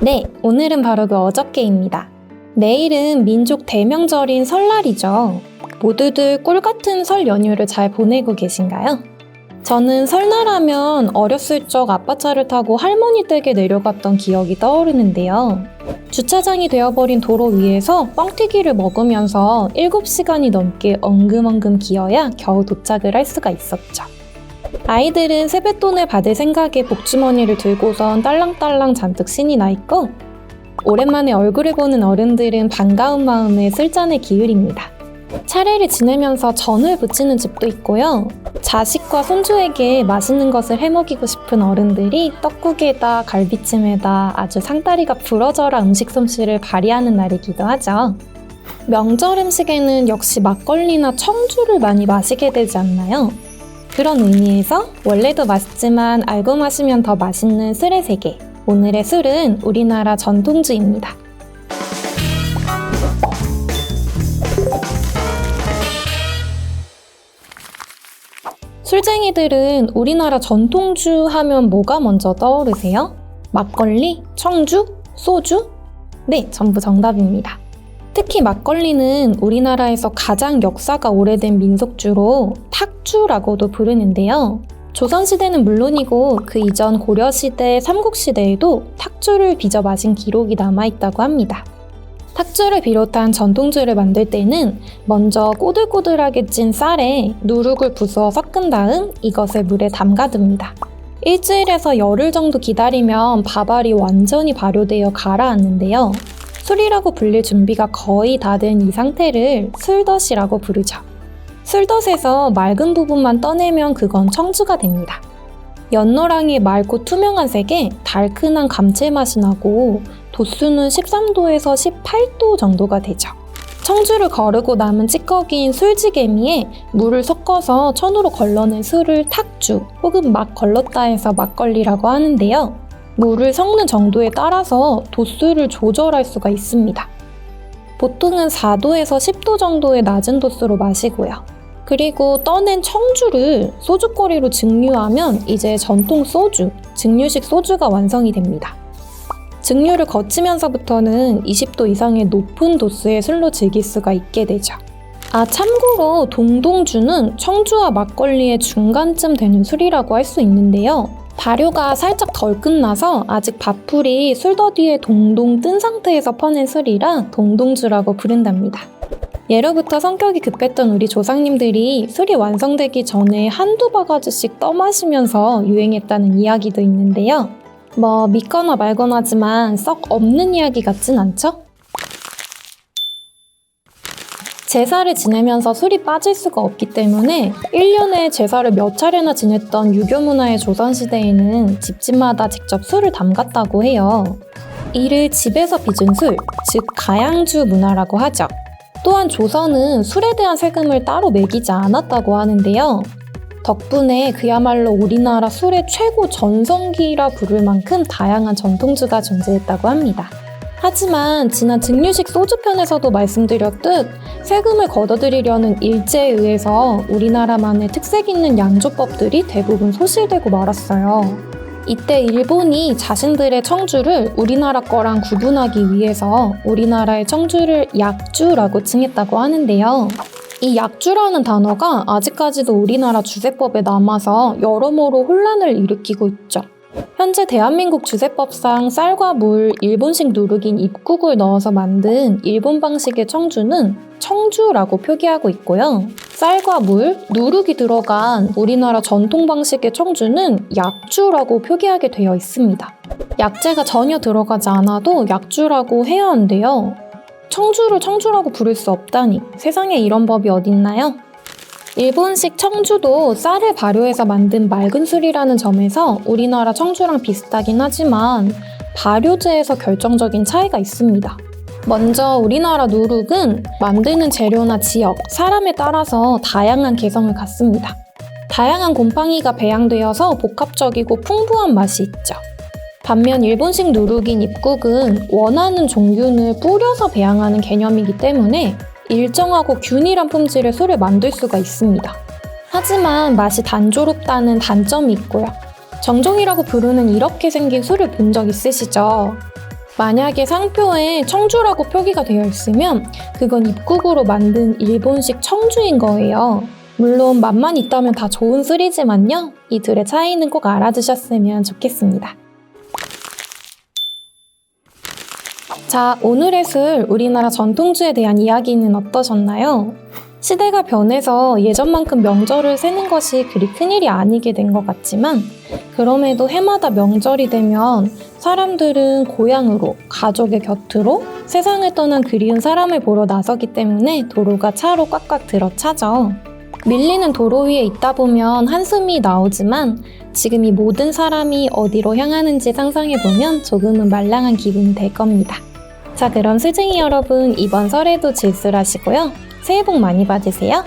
네, 오늘은 바로 그 어저께입니다. 내일은 민족 대명절인 설날이죠. 모두들 꿀 같은 설 연휴를 잘 보내고 계신가요? 저는 설날하면 어렸을 적 아빠 차를 타고 할머니 댁에 내려갔던 기억이 떠오르는데요. 주차장이 되어버린 도로 위에서 뻥튀기를 먹으면서 7시간이 넘게 엉금엉금 기어야 겨우 도착을 할 수가 있었죠. 아이들은 세뱃돈을 받을 생각에 복주머니를 들고선 딸랑딸랑 잔뜩 신이 나 있고 오랜만에 얼굴을 보는 어른들은 반가운 마음에 술잔을 기울입니다. 차례를 지내면서 전을 부치는 집도 있고요. 자식과 손주에게 맛있는 것을 해먹이고 싶은 어른들이 떡국에다 갈비찜에다 아주 상다리가 부러져라 음식 솜씨를 발휘하는 날이기도 하죠. 명절 음식에는 역시 막걸리나 청주를 많이 마시게 되지 않나요? 그런 의미에서 원래도 맛있지만 알고 마시면 더 맛있는 술의 세계. 오늘의 술은 우리나라 전통주입니다. 술쟁이들은 우리나라 전통주 하면 뭐가 먼저 떠오르세요? 막걸리? 청주? 소주? 네, 전부 정답입니다. 특히 막걸리는 우리나라에서 가장 역사가 오래된 민속주로 탁주라고도 부르는데요. 조선시대는 물론이고 그 이전 고려시대, 삼국시대에도 탁주를 빚어 마신 기록이 남아있다고 합니다. 탁주를 비롯한 전통주를 만들 때는 먼저 꼬들꼬들하게 찐 쌀에 누룩을 부수어 섞은 다음 이것을 물에 담가둡니다. 일주일에서 열흘 정도 기다리면 밥알이 완전히 발효되어 가라앉는데요. 술이라고 불릴 준비가 거의 다 된 이 상태를 술덫이라고 부르죠. 술덫에서 맑은 부분만 떠내면 그건 청주가 됩니다. 연노랑이 맑고 투명한 색에 달큰한 감칠맛이 나고 도수는 13도에서 18도 정도가 되죠. 청주를 거르고 남은 찌꺼기인 술지개미에 물을 섞어서 천으로 걸러낸 술을 탁주 혹은 막 걸렀다 해서 막걸리라고 하는데요. 물을 섞는 정도에 따라서 도수를 조절할 수가 있습니다. 보통은 4도에서 10도 정도의 낮은 도수로 마시고요. 그리고 떠낸 청주를 소주거리로 증류하면 이제 전통 소주, 증류식 소주가 완성이 됩니다. 증류를 거치면서부터는 20도 이상의 높은 도수의 술로 즐길 수가 있게 되죠. 아, 참고로 동동주는 청주와 막걸리의 중간쯤 되는 술이라고 할 수 있는데요. 발효가 살짝 덜 끝나서 아직 밥풀이 술더디에 동동 뜬 상태에서 퍼낸 술이라 동동주라고 부른답니다. 예로부터 성격이 급했던 우리 조상님들이 술이 완성되기 전에 한두 바가지씩 떠마시면서 유행했다는 이야기도 있는데요. 뭐 믿거나 말거나지만 썩 없는 이야기 같진 않죠? 제사를 지내면서 술이 빠질 수가 없기 때문에 1년에 제사를 몇 차례나 지냈던 유교 문화의 조선시대에는 집집마다 직접 술을 담갔다고 해요. 이를 집에서 빚은 술, 즉 가양주 문화라고 하죠. 또한 조선은 술에 대한 세금을 따로 매기지 않았다고 하는데요. 덕분에 그야말로 우리나라 술의 최고 전성기라 부를 만큼 다양한 전통주가 존재했다고 합니다. 하지만 지난 증류식 소주편에서도 말씀드렸듯 세금을 걷어들이려는 일제에 의해서 우리나라만의 특색 있는 양조법들이 대부분 소실되고 말았어요. 이때 일본이 자신들의 청주를 우리나라 거랑 구분하기 위해서 우리나라의 청주를 약주라고 칭했다고 하는데요. 이 약주라는 단어가 아직까지도 우리나라 주세법에 남아서 여러모로 혼란을 일으키고 있죠. 현재 대한민국 주세법상 쌀과 물, 일본식 누룩인 입국을 넣어서 만든 일본 방식의 청주는 청주라고 표기하고 있고요. 쌀과 물, 누룩이 들어간 우리나라 전통 방식의 청주는 약주라고 표기하게 되어 있습니다. 약재가 전혀 들어가지 않아도 약주라고 해야 한대요. 청주를 청주라고 부를 수 없다니 세상에 이런 법이 어딨나요? 일본식 청주도 쌀을 발효해서 만든 맑은 술이라는 점에서 우리나라 청주랑 비슷하긴 하지만 발효제에서 결정적인 차이가 있습니다. 먼저 우리나라 누룩은 만드는 재료나 지역, 사람에 따라서 다양한 개성을 갖습니다. 다양한 곰팡이가 배양되어서 복합적이고 풍부한 맛이 있죠. 반면 일본식 누룩인 입국은 원하는 종균을 뿌려서 배양하는 개념이기 때문에 일정하고 균일한 품질의 술을 만들 수가 있습니다. 하지만 맛이 단조롭다는 단점이 있고요. 정종이라고 부르는 이렇게 생긴 술을 본 적 있으시죠? 만약에 상표에 청주라고 표기가 되어 있으면 그건 입국으로 만든 일본식 청주인 거예요. 물론 맛만 있다면 다 좋은 술이지만요. 이 둘의 차이는 꼭 알아두셨으면 좋겠습니다. 자, 오늘의 술, 우리나라 전통주에 대한 이야기는 어떠셨나요? 시대가 변해서 예전만큼 명절을 세는 것이 그리 큰일이 아니게 된 것 같지만, 그럼에도 해마다 명절이 되면 사람들은 고향으로, 가족의 곁으로, 세상을 떠난 그리운 사람을 보러 나서기 때문에 도로가 차로 꽉꽉 들어차죠. 밀리는 도로 위에 있다 보면 한숨이 나오지만 지금 이 모든 사람이 어디로 향하는지 상상해보면 조금은 말랑한 기분이 될 겁니다. 자, 그럼 수쟁이 여러분, 이번 설에도 질술하시고요. 새해 복 많이 받으세요.